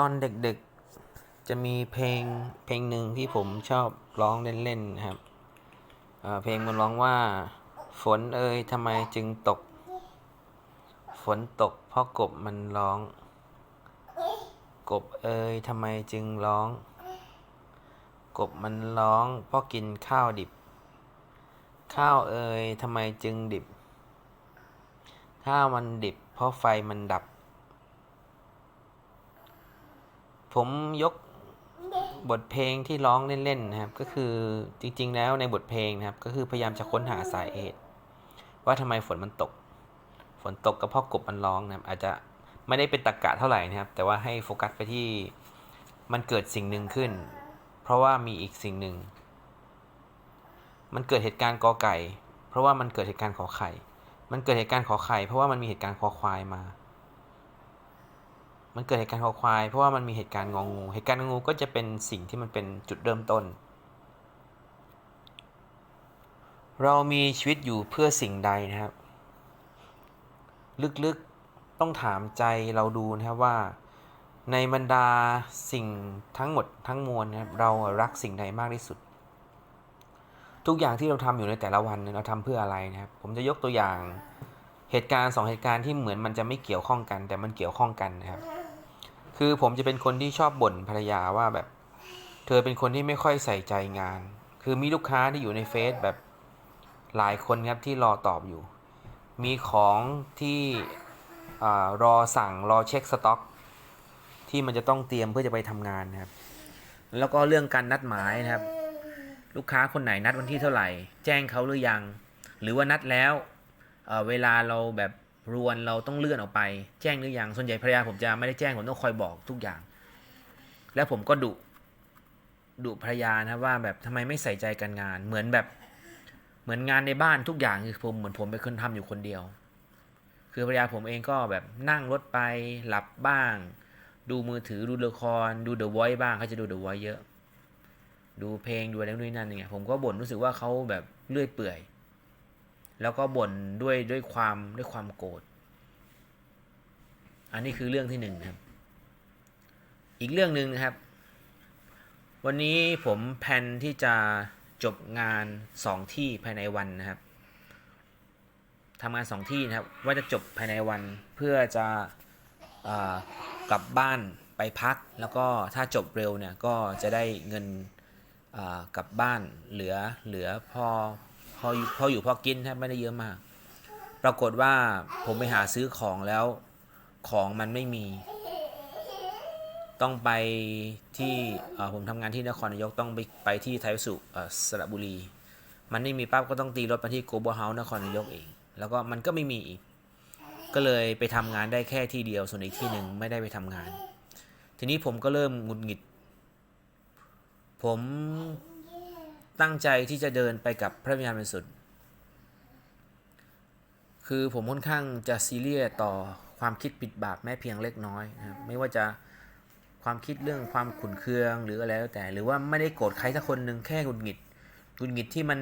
ตอนเด็กๆจะมีเพลงเพลงหนึ่งที่ผมชอบร้องเล่นๆครับเเพลงมันร้องว่า ฝนเอ่ยทำไมจึงตก ฝนตกเพราะกบมันร้อง กบเอ่ยทำไมจึงร้อง กบมันร้องเพราะกินข้าวดิบ ข้าวเอ่ยทำไมจึงดิบ ข้าวมันดิบ เพราะไฟมันดับ ผมยกบทเพลงที่ร้องเล่นๆนะครับ ก็คือจริง ๆ แล้วในบทเพลงนะครับ ก็คือพยายามจะค้นหาสาเหตุ ว่าทำไมฝนมันตก ฝนตกก็เพราะกบมันร้องนะครับ อาจจะไม่ได้เป็นตรกกะเท่าไหร่นะครับ แต่ว่าให้โฟกัสไปที่มันเกิดสิ่งหนึ่งขึ้น เพราะว่ามีอีกสิ่งหนึ่ง มันเกิดเหตุการณ์กอไก่ เพราะว่ามันเกิดเหตุการณ์ขอไข่ มันเกิดเหตุการณ์ขอไข่ เพราะว่ามันมีเหตุการณ์คอควายมา มันเกิดเหตุการณ์คอควาย เพราะว่ามันมีเหตุการณ์งองู เหตุการณ์งองูก็จะเป็นสิ่งที่มันเป็นจุดเริ่มต้น เรามีชีวิตอยู่เพื่อสิ่งใดนะครับ ลึกๆต้องถามใจเราดูนะครับว่า ในบรรดาสิ่งทั้งหมดทั้งมวลนะครับเรารักสิ่งใดมากที่สุด ทุกอย่างที่เราทำอยู่ในแต่ละวันเนี่ยเราทำเพื่ออะไรนะครับ ผมจะยกตัวอย่างเหตุการณ์สองเหตุการณ์ที่เหมือนมันจะไม่เกี่ยวข้องกัน แต่มันเกี่ยวข้องกันนะครับ คือผมจะเป็นคนที่ชอบบ่นภรรยาว่าแบบ เธอเป็นคนที่ไม่ค่อยใส่ใจงาน คือมีลูกค้าที่อยู่ในเฟซแบบหลายคนครับที่รอตอบอยู่ มีของที่อรอสั่งรอเช็คสต็อก ที่มันจะต้องเตรียมเพื่อจะไปทำงานนะครับ แล้วก็เรื่องการนัดหมายนะครับ ลูกค้าคนไหนนัดวันที่เท่าไหร่ แจ้งเขาหรือยัง หรือว่านัดแล้วเเวลาเราแบบ รวนเราต้องเลื่อนออกไป แจ้งหรือยังส่วนใหญ่ภรรยาผมจะไม่ได้แจ้งผมต้องคอยบอกทุกอย่าง แล้วผมก็ดุดุภรรยานะครับว่าแบบทำไมไม่ใส่ใจการงาน เหมือนแบบเหมือนงานในบ้านทุกอย่างคือผมเหมือนผมเป็นคนทำอยู่คนเดียว คือภรรยาผมเองก็แบบนั่งรถไปหลับบ้าง ดูมือถือดูละครดู The Voice บ้างเขาจะดู The Voice เยอะ ดูเพลงดูอะไรนู่นนนั่นอย่างเงี้ยผมก็บ่นรู้สึกว่าเขาแบบเลื่อยเปื่อย แล้วก็บ่นด้วยด้วยความด้วยความโกรธ อันนี้คือเรื่องที่หนึ่งครับ อีกเรื่องหนึ่งนะครับ วันนี้ผมแพนที่จะจบงานสองที่ภายในวันนะครับทำงานสองที่นะครับ ว่าจะจบภายในวันเพื่อจะอกลับบ้านไปพัก แล้วก็ถ้าจบเร็วเนี่ยก็จะได้เงินกลับบ้านเหลือเหลือพอพ ออยู่พออยู่พอกินแทบไม่ได้เยอะมาก ปรากฏว่าผมไปหาซื้อของแล้วของมันไม่มี ต้องไปที่ผมทำงานที่นครนายกต้องไปไปที่ไทยสุสระบุรี มันไม่มีปั๊บก็ต้องตีรถไปที่โกลบอลเฮาส์นครนายกเองแล้วก็มันก็ไม่มีอีก ก็เลยไปทำงานได้แค่ที่เดียวส่วนอีกที่หนึ่งไม่ได้ไปทำงาน ทีนี้ผมก็เริ่มหงุดหงิด ผม ตั้งใจที่จะเดินไปกับพระวิญญาณบริสุทธิ์คือผมค่อนข้างจะซีเรียสต่อความคิดปิดบาปแม้เพียงเล็กน้อยนะครับไม่ว่าจะความคิดเรื่องความขุนเคืองหรืออะไรแล้วแต่ หรือว่าไม่ได้โกรธใครสักคนหนึ่งแค่หงุดหงิดหงุดหงิดที่มัน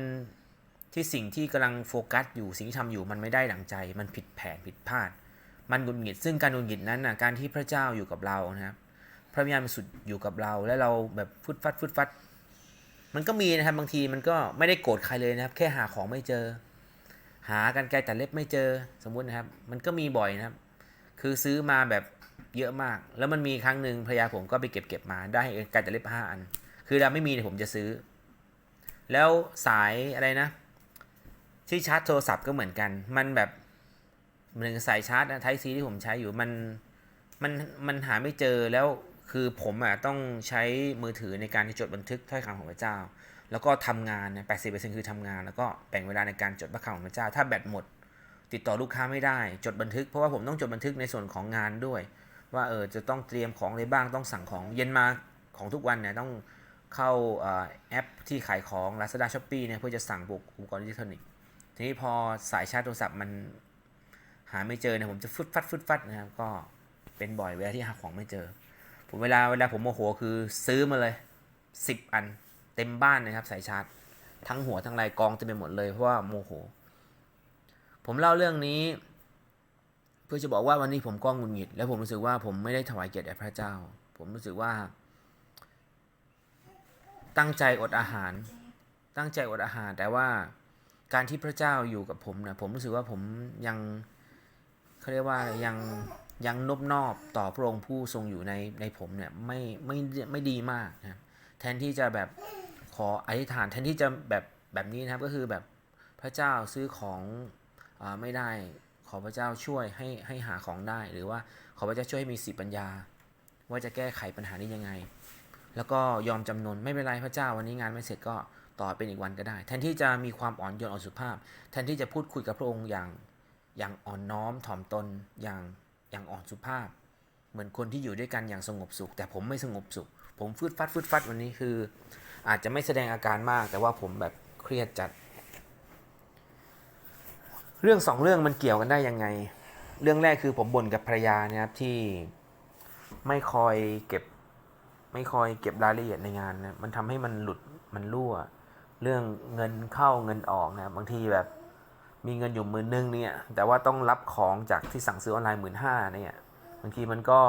ที่สิ่งที่กำลังโฟกัสอยู่สิ่งที่ทำอยู่มันไม่ได้ดั่งใจ มันผิดแผนผิดพลาด มันหงุดหงิด ซึ่งการหงุดหงิดนั้นนะการที่พระเจ้าอยู่กับเรานะครับ พระวิญญาณบริสุทธิ์อยู่กับเรา และเราแบบฟุดฟัดฟุดฟัด มันก็มีนะครับบางทีมันก็ไม่ได้โกรธใครเลยนะครับ แค่หาของไม่เจอ หากันไกลแต่เล็บไม่เจอสมมุตินะครับ มันก็มีบ่อยนะครับ คือซื้อมาแบบเยอะมาก แล้วมันมีครั้งหนึ่งภรรยาผมก็ไปเก็บเก็บมาได้ไกลแต่เล็บห้าอัน คือเราไม่มีเนี่ยผมจะซื้อ แล้วสายอะไรนะ ที่ชาร์จโทรศัพท์ก็เหมือนกัน มันแบบเหมือนสายชาร์จไทซีที่ผมใช้อยู่มันมันมันหาไม่เจอแล้ว คือผมอะต้องใช้มือถือในการที่จดบันทึกถ้อยคำของพระเจ้า แล้วก็ทำงานเนี่ยแปดสิบเปอร์เซ็นต์คือทำงาน แล้วก็แบ่งเวลาในการจดพระคำของพระเจ้า ถ้าแบตหมด ติดต่อลูกค้าไม่ได้ จดบันทึก เพราะว่าผมต้องจดบันทึกในส่วนของงานด้วย ว่าเออจะต้องเตรียมของอะไรบ้างต้องสั่งของเย็นมาของทุกวันเนี่ยต้องเข้าแอปที่ขายของ Lazada Shopee เนี่ยเพื่อจะสั่งบุกอุปกรณ์อิเล็กทรอนิกส์ทีนี้พอสายชาร์จโทรศัพท์มันหาไม่เจอเนี่ยผมจะฟึดฟัดฟึดฟัดนะครับก็เป็นบ่อยเวลาที่หาของไม่เจอ ผมเวลาเวลาผมโมโหคือซื้อมาเลย 10 อัน เต็มบ้านนะครับสายชาร์จ ทั้งหัวทั้งลายกองเต็มไปหมดเลยเพราะว่าโมโห ผมเล่าเรื่องนี้ เพื่อจะบอกว่าวันนี้ผมก็หงุนหงิด และผมรู้สึกว่าผมไม่ได้ถวายเกียรติแด่พระเจ้า ผมรู้สึกว่า ตั้งใจอดอาหาร ตั้งใจอดอาหาร แต่ว่าการที่พระเจ้าอยู่กับผมนะผมรู้สึกว่าผมยังเขาเรียกว่ายัง ยังนบนอบต่อพระองค์ผู้ทรงอยู่ในในผมเนี่ยไม่ไม่ไม่ดีมากนะครับแทนที่จะแบบขออธิษฐานแทนที่จะแบบแบบนี้นะครับก็คือแบบพระเจ้าซื้อของอาไม่ได้ขอพระเจ้าช่วยให้ให้หาของได้ หรือว่าขอพระเจ้าช่วยให้มีสิปัญญา ว่าจะแก้ไขปัญหานี้ยังไง แล้วก็ยอมจำนนไม่เป็นไรพระเจ้าวันนี้งานไม่เสร็จก็ต่อเป็นอีกวันก็ได้ แทนที่จะมีความอ่อนโยนอ่อนสุภาพ แทนที่จะพูดคุยกับพระองค์อย่างอย่างอ่อนน้อมถ่อมตนอย่าง อย่างอ่อนสุภาพ เหมือนคนที่อยู่ด้วยกันอย่างสงบสุข แต่ผมไม่สงบสุข ผมฟืดฟัดฟืดฟัดวันนี้คือ อาจจะไม่แสดงอาการมาก แต่ว่าผมแบบเครียดจัด เรื่องสองเรื่องมันเกี่ยวกันได้ยังไง เรื่องแรกคือผมบ่นกับภรรยานี่ยครับที่ไม่คอยเก็บไม่คอยเก็บรายละเอียดในงานนะมันทำให้มันหลุดมันรั่ว เรื่องเงินเข้าเงินออกนะบางทีแบบ มีเงินอยู่หมื่นหนึ่งเนี่ย แต่ว่าต้องรับของจากที่สั่งซื้อออนไลน์หมื่นห้าเนี่ยบางทีมันก็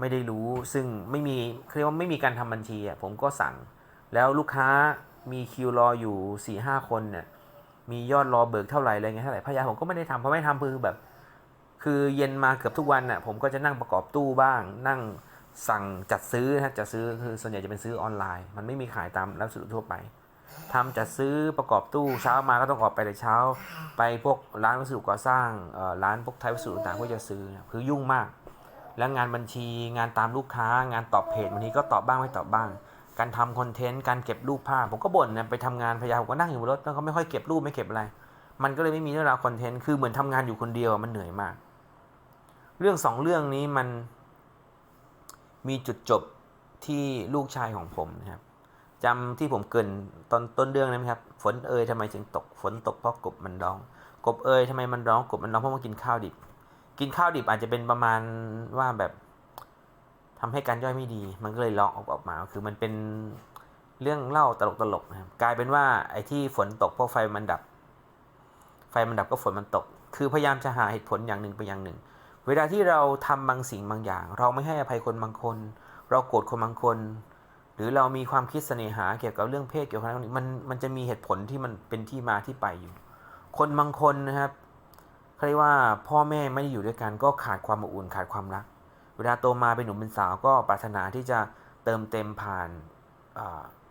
ไม่ได้รู้ซึ่งไม่มีเรียกว่าไม่มีการทำบัญชีอะผมก็สั่ง แล้วลูกค้ามีคิวรออยู่4ี่ห้าคนเนี่ยมียอดรอเบิกเท่าไหร่อะไรเงี้ยเท่าไหร่พยาผมก็ไม่ได้ทำเพราะไม่ทำคือแบบ คือเย็นมาเกือบทุกวันน่ะผมก็จะนั่งประกอบตู้บ้าง นั่งสั่งจัดซื้อนะจัดซื้อคือส่วนใหญ่จะเป็นซื้อออนไลน์ มันไม่มีขายตามร้านสะดวกทั่วไป ทำจัดซื้อประกอบตู้เช้ามาก็ต้องออกไปแต่เช้า ไปพวกร้านวัสดุก่อสร้างเอ่อร้านพวกไทยวัสดุต่างๆเพื่อจะซื้อนะคือยุ่งมาก แล้วงานบัญชีงานตามลูกค้างานตอบเพจบางทีก็ตอบบ้างไม่ตอบบ้าง การทำคอนเทนต์การเก็บรูปภาพผมก็บ่นนะไปทำงานพยายามผมก็นั่งอยู่บนรถแล้วก็ไม่ค่อยเก็บรูปไม่เก็บอะไร มันก็เลยไม่มีเรื่องราวคอนเทนต์คือเหมือนทำงานอยู่คนเดียวอะมันเหนื่อยมาก เรื่องสองเรื่องนี้มันมีจุดจบที่ลูกชายของผมนะครับ จำที่ผมเกินตอนต้นเรื่องนะครับ ฝนเอ่ยทำไมจึงตก ฝนตกเพราะกบมันร้อง กบเอ่ยทำไมมันร้อง กบมันร้องเพราะมันกินข้าวดิบ กินข้าวดิบอาจจะเป็นประมาณว่าแบบทำให้การย่อยไม่ดี มันก็เลยร้องออกออกมา คือมันเป็นเรื่องเล่าตลกๆนะครับ กลายเป็นว่าไอ้ที่ฝนตกเพราะไฟมันดับ ไฟมันดับก็ฝนมันตก คือพยายามจะหาเหตุผลอย่างหนึ่งไปอย่างหนึ่ง เวลาที่เราทำบางสิ่งบางอย่าง เราไม่ให้อภัยคนบางคน เราโกรธคนบางคน รือเรามีความคิดเสน่หาเกี่ยวกับเรื่องเพศเกี่ยวกับอะไรพวกนี้มันมันจะมีเหตุผลที่มันเป็นที่มาที่ไปอยู่ คนบางคนนะครับเขาเรียกว่าพ่อแม่ไม่ได้อยู่ด้วยกันก็ขาดความอบอุ่นขาดความรัก เวลาโตมาเป็นหนุ่มเป็นสาวก็ปรารถนาที่จะเติมเต็มผ่าน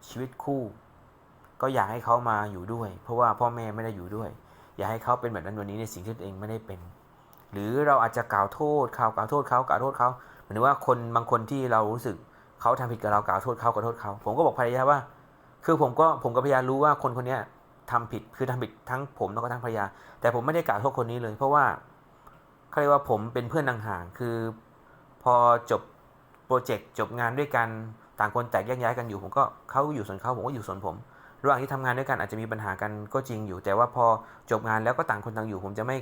ชีวิตคู่ ก็อยากให้เขามาอยู่ด้วย เพราะว่าพ่อแม่ไม่ได้อยู่ด้วย อยากให้เขาเป็นแบบนั้นวันนี้ในสิ่งที่ตัวเองไม่ได้เป็น หรือเราอาจจะกล่าวโทษเขากล่าวโทษเขากล่าวโทษเขาหมายถึงว่าคนบางคนที่เรารู้สึก เขาทำผิดกับเรากล่าวโทษเขากล่าวโทษเขา ผมก็บอกภรรยาว่า คือผมก็ผมกับภรรยารู้ว่าคนคนนี้ยทำผิดคือทำผิดทั้งผมแล้วก็ทั้งภรรยา แต่ผมไม่ได้กล่าวโทษคนนี้เลย เพราะว่าเขาเรียกว่าผมเป็นเพื่อนห่างๆคือพอจบโปรเจกต์จบงานด้วยกันต่างคนแตกแยกย้ายกันอยู่ ผมก็เขาอยู่ส่วนเขาผมก็อยู่ส่วนผมระหว่างที่ทำงานด้วยกันอาจจะมีปัญหากันก็จริงอยู่ แต่ว่าพอจบงานแล้วก็ต่างคนต่างอยู่ ผมจะไม่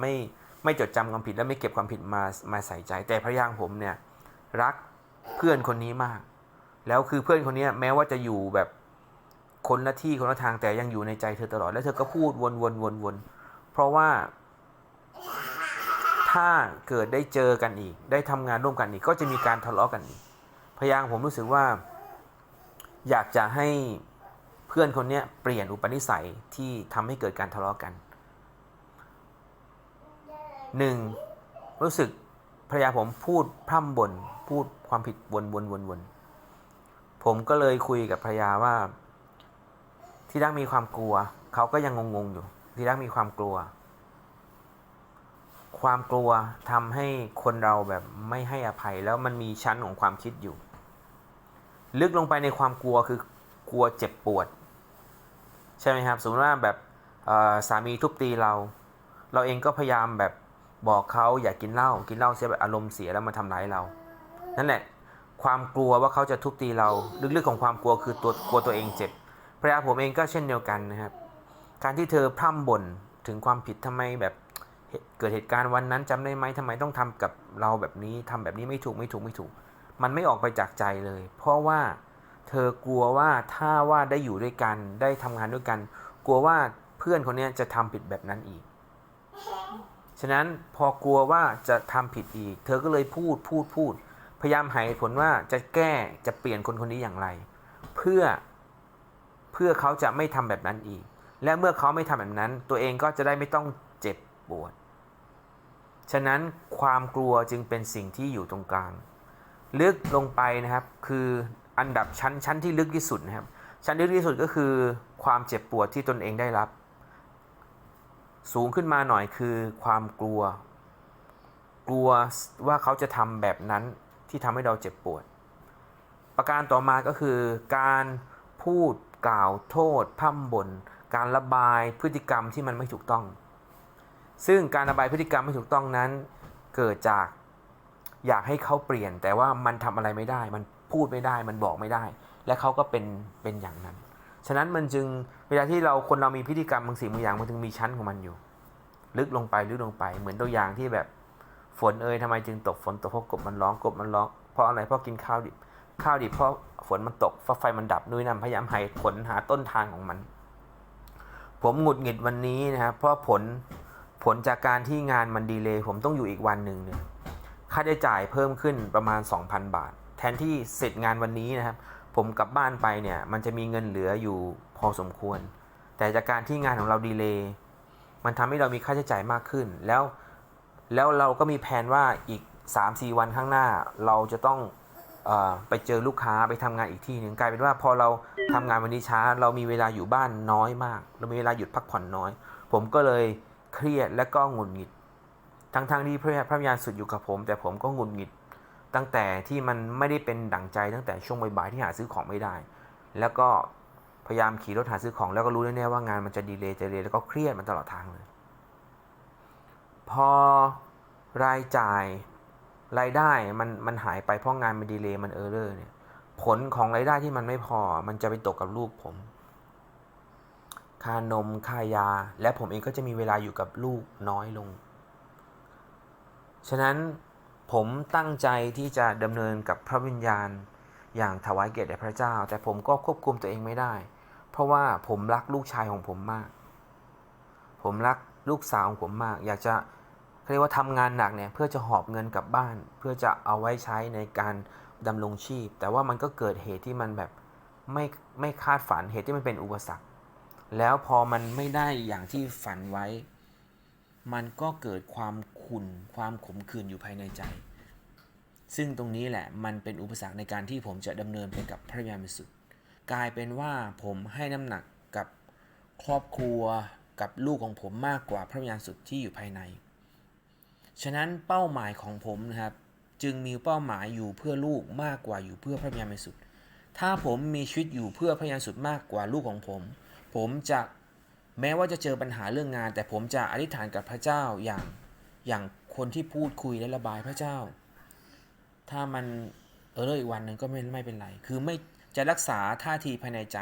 ไม่ไม่จดจำความผิดและไม่เก็บความผิดมามาใส่ใจ แต่ภรรยางผมเนี่ยรัก เพื่อนคนนี้มาก แล้วคือเพื่อนคนนี้แม้ว่าจะอยู่แบบคนละที่คนละทางแต่ยังอยู่ในใจเธอตลอด แล้วเธอก็พูดวนวนวนวนเพราะว่าถ้าเกิดได้เจอกันอีก ได้ทำงานร่วมกันอีก ก็จะมีการทะเลาะกันอีก พยายามผมรู้สึกว่า อยากจะให้เพื่อนคนนี้เปลี่ยนอุปนิสัยที่ทำให้เกิดการทะเลาะกันหนึ่งรู้สึกภรรยาผมพูดพร่ำบ่น พูดความผิดวนวนวนวนผมก็เลยคุยกับภรรยาว่า ที่รักมีความกลัว เขาก็ยังงงๆอยู่ ที่รักมีความกลัว ความกลัวทำให้คนเราแบบไม่ให้อภัยแล้วมันมีชั้นของความคิดอยู่ ลึกลงไปในความกลัวคือกลัวเจ็บปวด ใช่ไหมครับ สมมติว่าแบบสามีทุบตีเรา เราเองก็พยายามแบบบอกเขาอย่ากินเหล้ากินเหล้าเสียแบบอารมณ์เสียแล้วมาทำร้ายเรา นั่นแหละ ความกลัวว่าเขาจะทุบตีเรา ลึกๆของความกลัวคือตัวกลัวตัวเองเจ็บภรรยาผมเองก็เช่นเดียวกันนะครับ การที่เธอพร่ำบ่นถึงความผิดทำไมแบบเกิดเหตุการณ์วันนั้นจำได้ไหมทำไมต้องทำกับเราแบบนี้ทำแบบนี้ไม่ถูกไม่ถูกไม่ถูก มันไม่ออกไปจากใจเลย เพราะว่าเธอกลัวว่าถ้าว่าได้อยู่ด้วยกันได้ทำงานด้วยกัน กลัวว่าเพื่อนคนนี้จะทำผิดแบบนั้นอีก ฉะนั้นพอกลัวว่าจะทำผิดอีก เธอก็เลยพูดพูดพูด ยายามหาผลว่าจะแก้จะเปลี่ยนคนคนนี้อย่างไร เพื่อเพื่อเขาจะไม่ทำแบบนั้นอีก และเมื่อเขาไม่ทำแบบนั้น ตัวเองก็จะได้ไม่ต้องเจ็บปวด ฉะนั้นความกลัวจึงเป็นสิ่งที่อยู่ตรงกลาง ลึกลงไปนะครับ คืออันดับชั้นชั้นที่ลึกที่สุดนะครับ ชั้นลึกที่สุดก็คือความเจ็บปวดที่ตนเองได้รับ สูงขึ้นมาหน่อยคือความกลัว กลัวว่าเขาจะทำแบบนั้น ที่ทำให้เราเจ็บปวด ประการต่อมาก็คือการพูดกล่าวโทษพร่ำบ่นการระบายพฤติกรรมที่มันไม่ถูกต้อง ซึ่งการระบายพฤติกรรมไม่ถูกต้องนั้น เกิดจากอยากให้เขาเปลี่ยน แต่ว่ามันทำอะไรไม่ได้ มันพูดไม่ได้ มันบอกไม่ได้ และเขาก็เป็นเป็นอย่างนั้น ฉะนั้นมันจึงเวลาที่เราคนเรามีพฤติกรรมบางสิ่งบางอย่างมันถึงมีชั้นของมันอยู่ ลึกลงไปลึกลงไป เหมือนตัวอย่างที่แบบ ฝนเอ่ยทำไมจึงตกฝนตกเพราะกบมันร้องกบมันร้องเพราะอะไรเพราะกินข้าวดิบข้าวดิบเพราะฝนมันตกเพราไฟมันดับนุ้ยนำพยายามหาผลหาต้นทางของมัน ผมหงุดหงิดวันนี้นะครับเพราะผลผลจากการที่งานมันดีเลยผมต้องอยู่อีกวันหนึ่งเนี่ยค่าใช้จ่ายเพิ่มขึ้นประมาณ 2,000 บาท แทนที่เสร็จงานวันนี้นะครับ ผมกลับบ้านไปเนี่ยมันจะมีเงินเหลืออยู่พอสมควร แต่จากการที่งานของเราดีเลยมันทำให้เรามีค่าใช้จ่ายมากขึ้น แล้ว แล้วเราก็มีแผนว่าอีก 3-4 วันข้างหน้า เราจะต้องอไปเจอลูกค้าไปทำงานอีกที่หนึ่งกลายเป็นว่าพอเราทำงานวันนี้ช้า เรามีเวลาอยู่บ้านน้อยมาก เรามีเวลาหยุดพักผ่อนน้อย ผมก็เลยเครียดและก็หงุดหงิด ทั้งๆทที่พระพระวิญาณสุดอยู่กับผม แต่ผมก็หงุดหงิด ตั้งแต่ที่มันไม่ได้เป็นดั่งใจตั้งแต่ช่วงบ่ายๆที่หาซื้อของไม่ได้ แล้วก็พยายามขี่รถหาซื้อของแล้วก็รู้แน่ๆว่างานมันจะดีเลย์จะเลย์แล้วก็เครียดมันตลอดทางเลย พอรายจ่ายรายได้มันมันหายไปเพราะงานมันดีเลย์มันเออร์เลอร์เนี่ย ผลของรายได้ที่มันไม่พอ มันจะไปตกกับลูกผม ค่านมค่ายา และผมเองก็จะมีเวลาอยู่กับลูกน้อยลง ฉะนั้นผมตั้งใจที่จะดำเนินกับพระวิญญาณ อย่างถวายเกียรติแด่พระเจ้า แต่ผมก็ควบคุมตัวเองไม่ได้ เพราะว่าผมรักลูกชายของผมมาก ผมรัก ลูกสาวของผมมาก อยากจะเรียกว่าทำงานหนักเนี่ยเพื่อจะหอบเงินกลับบ้าน เพื่อจะเอาไว้ใช้ในการดำรงชีพ แต่ว่ามันก็เกิดเหตุที่มันแบบไม่ไม่คาดฝันเหตุที่มันเป็นอุปสรรค แล้วพอมันไม่ได้อย่างที่ฝันไว้ มันก็เกิดความขุ่นความขมขื่นอยู่ภายในใจ ซึ่งตรงนี้แหละมันเป็นอุปสรรคในการที่ผมจะดำเนินไปกับพระวิญญาณบริสุทธิ์กลายเป็นว่าผมให้น้ำหนักกับครอบครัว กับลูกของผมมากกว่าพระวิญญาณสุทธิ์ที่อยู่ภายใน ฉะนั้นเป้าหมายของผมนะครับ จึงมีเป้าหมายอยู่เพื่อลูกมากกว่าอยู่เพื่อพระวิญญาณบริสุทธิ์ถ้าผมมีชีวิตอยู่เพื่อพระวิญญาณสุทธิ์มากกว่าลูกของผม ผมจะแม้ว่าจะเจอปัญหาเรื่องงาน แต่ผมจะอธิษฐานกับพระเจ้าอย่างอย่างคนที่พูดคุยและระบายพระเจ้า ถ้ามันเออเลออีกวันหนึ่งก็ไม่ไม่เป็นไร คือไม่ จะรักษาท่าทีภายในใจ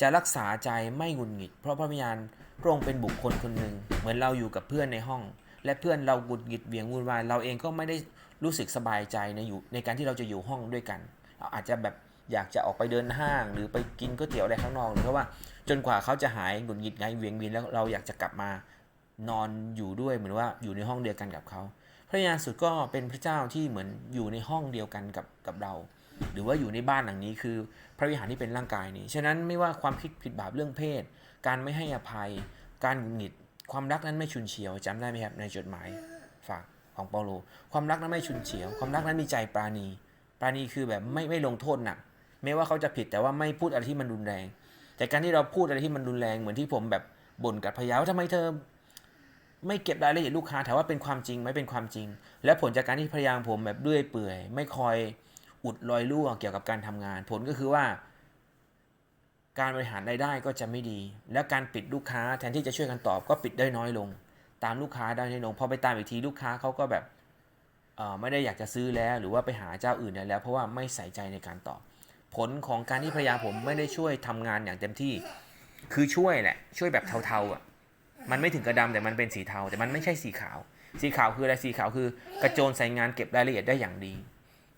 จะรักษาใจไม่หงุดหงิด เพราะพระวิญญาณพระองค์เป็นบุคคลคนหนึ่ง เหมือนเราอยู่กับเพื่อนในห้อง และเพื่อนเราหงุดหงิดเบี่ยงวุ่นวาย เราเองก็ไม่ได้รู้สึกสบายใจในอยู่ในการที่เราจะอยู่ห้องด้วยกัน เราอาจจะแบบอยากจะออกไปเดินห้าง หรือไปกินก๋วยเตี๋ยวอะไรข้างนอกหรือเพราะว่าจนกว่าเขาจะหายหงุดหงิดไงเวียงวินแล้วเราอยากจะกลับมานอนอยู่ด้วยเหมือนว่าอยู่ในห้องเดียวกันกับเขา พระยาสุดก็เป็นพระเจ้าที่เหมือนอยู่ในห้องเดียวกันกับกับเรา หรือว่าอยู่ในบ้านหลังนี้คือ พระวิหารที่เป็นร่างกายนี้ ฉะนั้นไม่ว่าความคิดผิดบาปเรื่องเพศ การไม่ให้อภัย การหงุดหงิด ความรักนั้นไม่ชุนเฉียวจำได้ไหมครับในจดหมายฝากของเปาโล ความรักนั้นไม่ชุนเฉียว ความรักนั้นมีใจปราณี ปราณีคือแบบไม่ไม่ลงโทษหนักแม้ว่าเขาจะผิดแต่ว่าไม่พูดอะไรที่มันรุนแรง แต่การที่เราพูดอะไรที่มันรุนแรงเหมือนที่ผมแบบบ่นกับพยาว่าทำไมเธอไม่เก็บรายละเอียดลูกค้าถามว่าเป็นความจริงไหมเป็นความจริง และผลจากการที่พยายามผมแบบเลื่อยเปื่อย ไม่คอย อุดรอยรั่วเกี่ยวกับการทำงาน ผลก็คือว่า การบริหารรายได้ก็จะไม่ดี และการปิดลูกค้าแทนที่จะช่วยกันตอบก็ปิดได้น้อยลง ตามลูกค้าได้น้อยลงพอไปตามอีกทีลูกค้าเขาก็แบบไม่ได้อยากจะซื้อแล้วหรือว่าไปหาเจ้าอื่นแล้ว เพราะว่าไม่ใส่ใจในการตอบ ผลของการที่พยายามผมไม่ได้ช่วยทำงานอย่างเต็มที่ คือช่วยแหละ ช่วยแบบเทาๆอะมันไม่ถึงกระดำแต่มันเป็นสีเทา แต่มันไม่ใช่สีขาว สีขาวคืออะไรสีขาวคือ กระโจนใส่งานเก็บรายละเอียดได้อย่างดี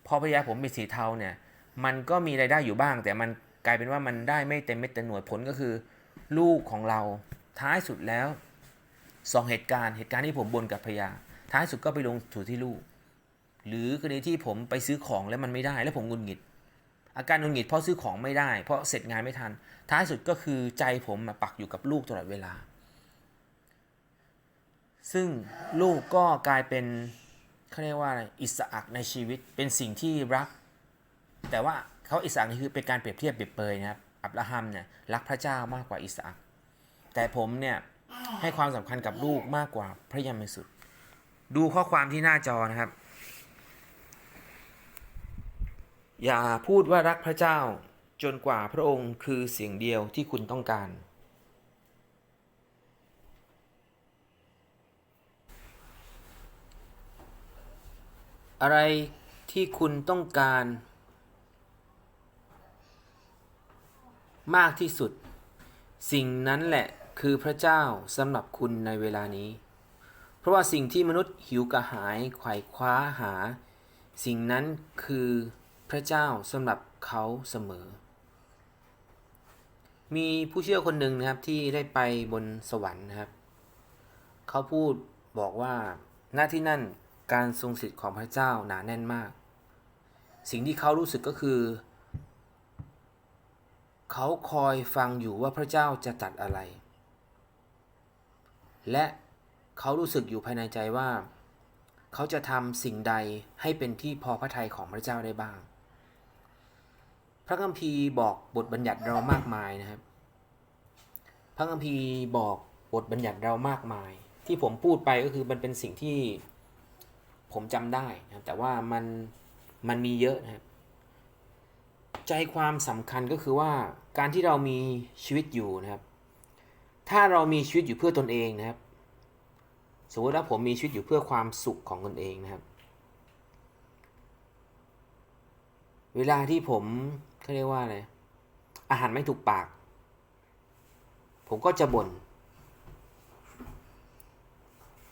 พอพยาผมเป็นสีเทาเนี่ยมันก็มีรายได้อยู่บ้าง แต่มันกลายเป็นว่ามันได้ไม่เต็มเม็ดเต็มหน่วยผลก็คือ ลูกของเราท้ายสุดแล้วสองเหตุการณ์เหตุการณ์ที่ผมบนกับพยาท้ายสุดก็ไปลงถูที่ลูก หรือกรณีที่ผมไปซื้อของแล้วมันไม่ได้ แล้วผมงุดหงิด อาการงุดหงิดเพราะซื้อของไม่ได้ เพราะเสร็จงานไม่ทัน ท้ายสุดก็คือใจผมอะปักอยู่กับลูกตลอดเวลา ซึ่งลูกก็กลายเป็น เขาเรียกว่าอะไรอิสระในชีวิตเป็นสิ่งที่รัก แต่ว่าเขาอิสระนี่คือเป็นการเปรียบเทียบเปรียบเปยนะครับอับราฮัมเนี่ยรักพระเจ้ามากกว่าอิสระแต่ผมเนี่ยให้ความสำคัญกับลูกมากกว่าพระยามสุด ดูข้อความที่หน้าจอนะครับ อย่าพูดว่ารักพระเจ้าจนกว่าพระองค์คือเสียงเดียวที่คุณต้องการ อะไรที่คุณต้องการ มากที่สุด สิ่งนั้นแหละคือพระเจ้าสำหรับคุณในเวลานี้ เพราะว่าสิ่งที่มนุษย์หิวกระหายไขว่คว้าหา สิ่งนั้นคือพระเจ้าสำหรับเขาเสมอ มีผู้เชื่อคนหนึ่งนะครับที่ได้ไปบนสวรรค์นะครับ เขาพูดบอกว่าหน้าที่นั่น การทรงสิทธิ์ของพระเจ้าหนาแน่นมาก สิ่งที่เขารู้สึกก็คือ เขาคอยฟังอยู่ว่าพระเจ้าจะตัดอะไร และเขารู้สึกอยู่ภายในใจว่า เขาจะทำสิ่งใดให้เป็นที่พอพระทัยของพระเจ้าได้บ้าง พระคัมภีร์บอกบทบัญญัติเรามากมายนะครับ พระคัมภีร์บอกบทบัญญัติเรามากมาย ที่ผมพูดไปก็คือมันเป็นสิ่งที่ ผมจำได้นะครับแต่ว่ามันมันมีเยอะนะครับ ใจความสำคัญก็คือว่าการที่เรามีชีวิตอยู่นะครับ ถ้าเรามีชีวิตอยู่เพื่อตนเองนะครับ สมมติว่าผมมีชีวิตอยู่เพื่อความสุขของตนเองนะครับ เวลาที่ผมเขาเรียกว่าอะไรอาหารไม่ถูกปาก ผมก็จะบน่น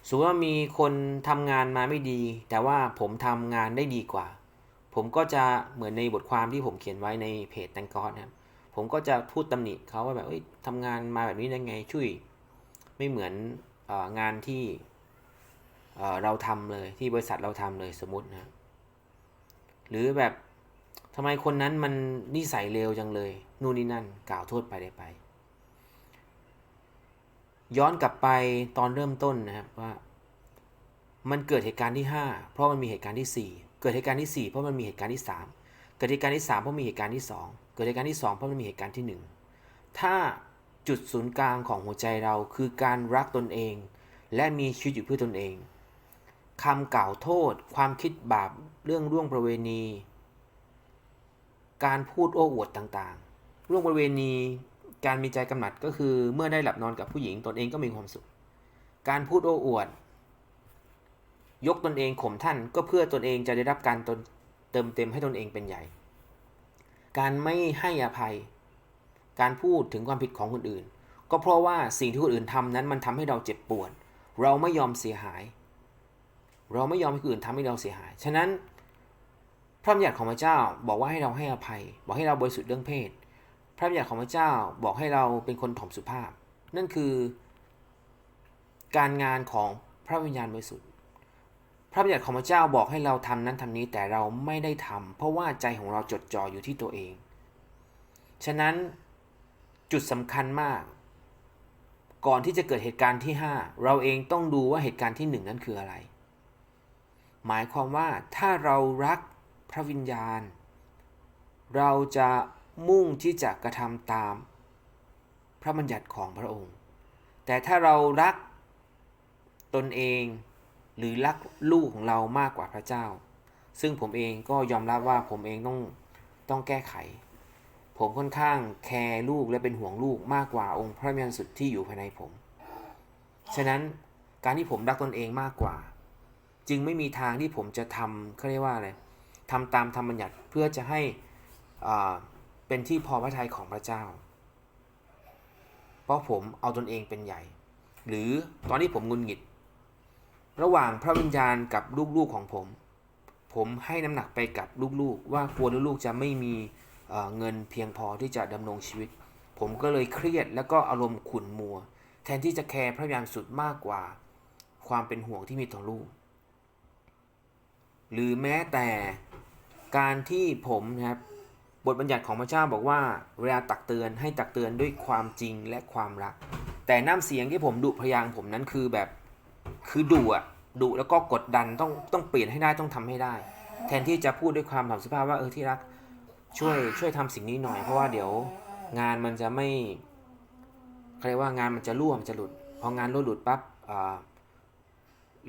สมมติว่ามีคนทำงานมาไม่ดี แต่ว่าผมทำงานได้ดีกว่า ผมก็จะเหมือนในบทความที่ผมเขียนไว้ในเพจแตงกอสนะครับผมก็จะพูดตำหนิเขาว่าแบบเอ้ยทำงานมาแบบนี้ได้ไงช่วย ไม่เหมือนองานที่เราทำเลยที่บริษัทเราทำเลยสมมตินะครับหรือแบบทำไมคนนั้นมันนิสัยเลวจังเลย นู่นนี่นั่นกล่าวโทษไปได้ไป ย้อนกลับไปตอนเริ่มต้นนะครับว่า มันเกิดเหตุการณ์ที่ 5 เพราะมันมีเหตุการณ์ที่ 4 เกิดเหตุการณ์ที่ 4 เพราะมันมีเหตุการณ์ที่ 3 เกิดเหตุการณ์ที่ 3 เพราะมีเหตุการณ์ที่ 2 เกิดเหตุการณ์ที่ 2 เพราะมันมีเหตุการณ์ที่ 1 ถ้าจุดศูนย์กลางของหัวใจเราคือการรักตนเอง และมีชีวิตอยู่เพื่อตนเองคำกล่าวโทษ ความคิดบาปเรื่องร่วงประเวณี การพูดโอ้อวดต่างๆ ร่วงประเวณี การมีใจกำหนัดก็คือเมื่อได้หลับนอนกับผู้หญิงตนเองก็มีความสุข การพูดโอ้อวด ยกตนเองข่มท่านก็เพื่อตนเองจะได้รับการตนเติมเต็มให้ตนเองเป็นใหญ่ การไม่ให้อภัย การพูดถึงความผิดของคนอื่น ก็เพราะว่าสิ่งที่คนอื่นทำนั้นมันทำให้เราเจ็บปวด เราไม่ยอมเสียหาย เราไม่ยอมให้คนอื่นทำให้เราเสียหาย ฉะนั้นพระบัญญัติของพระเจ้าบอกว่าให้เราให้อภัย บอกให้เราบริสุทธิ์เรื่องเพศ ระบัญญัติของพระเจ้าบอกให้เราเป็นคนถ่อมสุภาพ นั่นคือการงานของพระวิญญาณบริสุทธิ์ พระบัญญัติของพระเจ้าบอกให้เราทำนั้นทำนี้แต่เราไม่ได้ทำเพราะว่าใจของเราจดจ่ออยู่ที่ตัวเอง ฉะนั้นจุดสำคัญมาก ก่อนที่จะเกิดเหตุการณ์ที่ 5 เราเองต้องดูว่าเหตุการณ์ที่ 1 นั้นคืออะไร หมายความว่าถ้าเรารักพระวิญญาณ เราจะ มุ่งที่จะกระทำตาม พระบัญญัติของพระองค์ แต่ถ้าเรารักตนเองหรือรักลูกของเรามากกว่าพระเจ้า ซึ่งผมเองก็ยอมรับว่าผมเองต้องต้องแก้ไข ผมค่อนข้างแคร์ลูกและเป็นห่วงลูกมากกว่าองค์พระวิญญาณสุดที่อยู่ภายในผม ฉะนั้นการที่ผมรักตนเองมากกว่า จึงไม่มีทางที่ผมจะทำเขาเรียกว่าอะไรทำตามธรรมบัญญัติเพื่อจะให้อ่า เป็นที่พอพระทัยของพระเจ้า เพราะผมเอาตนเองเป็นใหญ่ หรือตอนที่ผมงุนหงิด ระหว่างพระวิญญาณกับลูกๆของผม ผมให้น้ำหนักไปกับลูกๆ ว่ากลัวลูกๆจะไม่มีเเงินเพียงพอที่จะดำรงชีวิต ผมก็เลยเครียดแล้วก็อารมณ์ขุ่นมัว แทนที่จะแคร์พระวิญญาณสุดมากกว่า ความเป็นห่วงที่มีต่อลูก หรือแม้แต่การที่ผมนะครับ บทบัญญัติของพระเจ้าบอกว่า เวลาตักเตือนให้ตักเตือนด้วยความจริงและความรัก แต่น้ำเสียงที่ผมดุพยางผมนั้นคือแบบคือดุอะดุแล้วก็กดดันต้องต้องเปลี่ยนให้ได้ต้องทำให้ได้ แทนที่จะพูดด้วยความถ่อมสุภาพว่าเออที่รักช่วยช่วยทำสิ่งนี้หน่อยเพราะว่าเดี๋ยวงานมันจะไม่เขาเรียกว่างานมันจะรั่วมันจะหลุดพองานรั่วหลุดปั๊บอ่า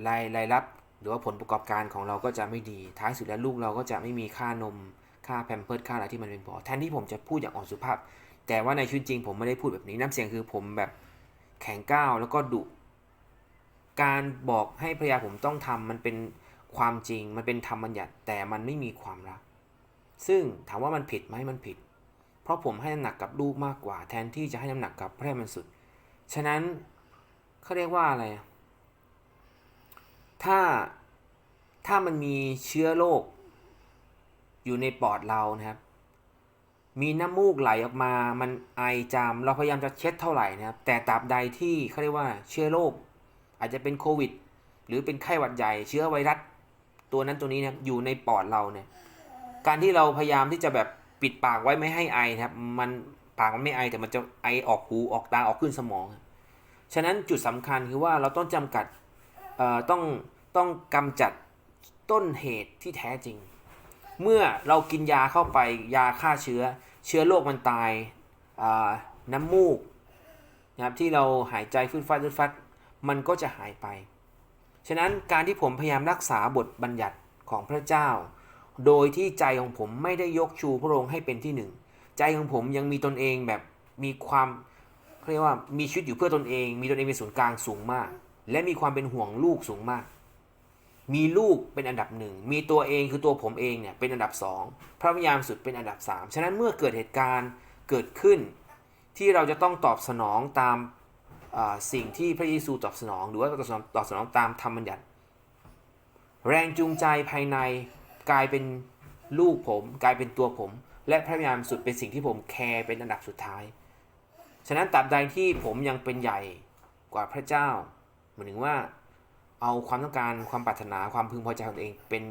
รายรายรับ หรือว่าผลประกอบการของเราก็จะไม่ดี ท้ายสุดแล้วลูกเราก็จะไม่มีค่านม ค่าแพมเพิร์ดค่าอะไรที่มันเป็นพอแทนที่ผมจะพูดอย่างอ่อนสุภาพ แต่ว่าในชีวิตจริงผมไม่ได้พูดแบบนี้น้ำเสียงคือผมแบบแข็งก้าวแล้วก็ดุการบอกให้ภรรยาผมต้องทำมันเป็นความจริงมันเป็นธรรมบัญญัติแต่มันไม่มีความรัก ซึ่งถามว่ามันผิดไหมมันผิด เพราะผมให้น้ำหนักกับลูกมากกว่า แทนที่จะให้น้ำหนักกับพระมันสุด ฉะนั้นเขาเรียกว่าอะไร ถ้าถ้ามันมีเชื้อโรค อยู่ในปอดเรานะครับ มีน้ำมูกไหลออกมา มันไอจาม เราพยายามจะเช็ดเท่าไหร่นะครับ แต่ตราบใดที่เขาเรียกว่าเชื้อโรคอาจจะเป็นโควิด หรือเป็นไข้หวัดใหญ่ เชื้อไวรัสตัวนั้นตัวนี้นะครับอยู่ในปอดเราเนี่ย การที่เราพยายามที่จะแบบปิดปากไว้ไม่ให้ไอนะครับ มันปากมันไม่ไอแต่มันจะไอออกหูออกตาออกขึ้นสมอง ฉะนั้นจุดสำคัญคือว่าเราต้องจำกัดเอ่อต้องต้องกำจัดต้นเหตุที่แท้จริง เมื่อเรากินยาเข้าไปยาฆ่าเชื้อ เชื้อโรคมันตายน้ำมูกนะครับที่เราหายใจฟืดฟัดฟืดฟัดมันก็จะหายไป ฉะนั้นการที่ผมพยายามรักษาบทบัญญัติของพระเจ้า โดยที่ใจของผมไม่ได้ยกชูพระองค์ให้เป็นที่หนึ่ง ใจของผมยังมีตนเองแบบมีความเขาเรียกว่ามีชีวิตอยู่เพื่อตนเอง มีตนเองเป็นศูนย์กลางสูงมาก และมีความเป็นห่วงลูกสูงมาก มีลูกเป็นอันดับหนึ่งมีตัวเองคือตัวผมเองเนี่ยเป็นอันดับสองพระวิญญาณสุดเป็นอันดับสามฉะนั้นเมื่อเกิดเหตุการณ์เกิดขึ้น ที่เราจะต้องตอบสนองตามสิ่งที่พระเยซูตอบสนอง หรือว่าตอบสนองตอบสนองตามธรรมบัญญัติ แรงจูงใจภายในกลายเป็นลูกผม กลายเป็นตัวผม และพระวิญญาณสุดเป็นสิ่งที่ผมแคร์เป็นอันดับสุดท้าย ฉะนั้นตราบใดที่ผมยังเป็นใหญ่กว่าพระเจ้าหมายถึงว่า เอาความต้องการความปรารถนาความพึงพอใจของตัวเองเป็น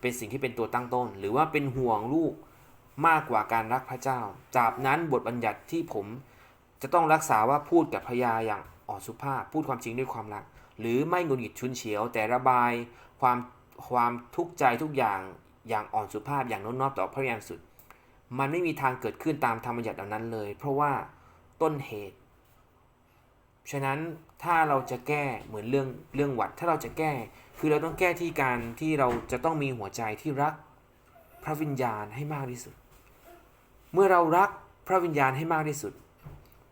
เป็นสิ่งที่เป็นตัวตั้งต้น หรือว่าเป็นห่วงลูกมากกว่าการรักพระเจ้าตราบนั้นบทบัญญัติที่ผมจะต้องรักษาว่าพูดกับพระยาอย่างอ่อนสุภาพ พูดความจริงด้วยความรัก หรือไม่งุดหงิดชุนเฉียว แต่ระบายความความทุกข์ใจทุกอย่างอย่างอ่อนสุภาพอย่างน้มน้อมต่อพระยานสุด มันไม่มีทางเกิดขึ้นตามธรรมบัญญัติเหล่านั้นเลย เพราะว่าต้นเหตุ ฉะนั้น ถ้าเราจะแก้เหมือนเรื่องเรื่องหวัด ถ้าเราจะแก้ คือเราต้องแก้ที่การที่เราจะต้องมีหัวใจที่รักพระวิญญาณให้มากที่สุด เมื่อเรารักพระวิญญาณให้มากที่สุด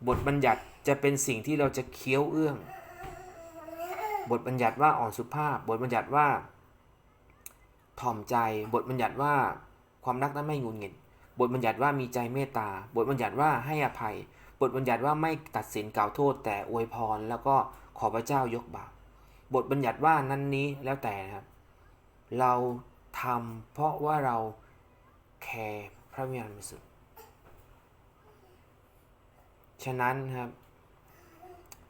บทบัญญัติจะเป็นสิ่งที่เราจะเคี้ยวเอื้อง บทบัญญัติว่าอ่อนสุภาพ บทบัญญัติว่า ถ่อมใจ บทบัญญัติว่าความรักนั้นไม่งุนงิด บทบัญญัติว่ามีใจเมตตา บทบัญญัติว่าให้อภัย บทบัญญัติว่าไม่ตัดสินกล่าวโทษ แต่อวยพรแล้วก็ขอพระเจ้ายกบาปบทบัญญัติว่านั้นนี้แล้วแต่นะครับ เราทำเพราะว่าเราแคร์พระวิญญาณบริสุทธิ์ฉะนั้นครับ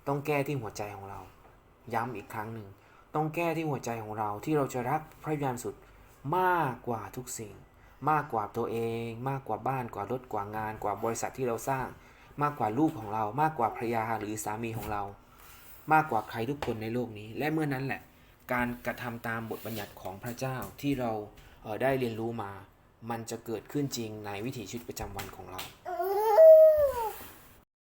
ต้องแก้ที่หัวใจของเรา ย้ำอีกครั้งหนึ่ง ต้องแก้ที่หัวใจของเราที่เราจะรักพระวิญญาณสุทธิ์มากกว่าทุกสิ่ง มากกว่าตัวเอง มากกว่าบ้านกว่ารถกว่างานกว่าบริษัทที่เราสร้าง มากกว่าลูกของเรา มากกว่าภรรยาหรือสามีของเรา มากกว่าใครทุกคนในโลกนี้ และเมื่อนั้นแหละ การกระทำตามบทบัญญัติของพระเจ้าที่เราเออได้เรียนรู้มา มันจะเกิดขึ้นจริงในวิถีชีวิตประจำวันของเรา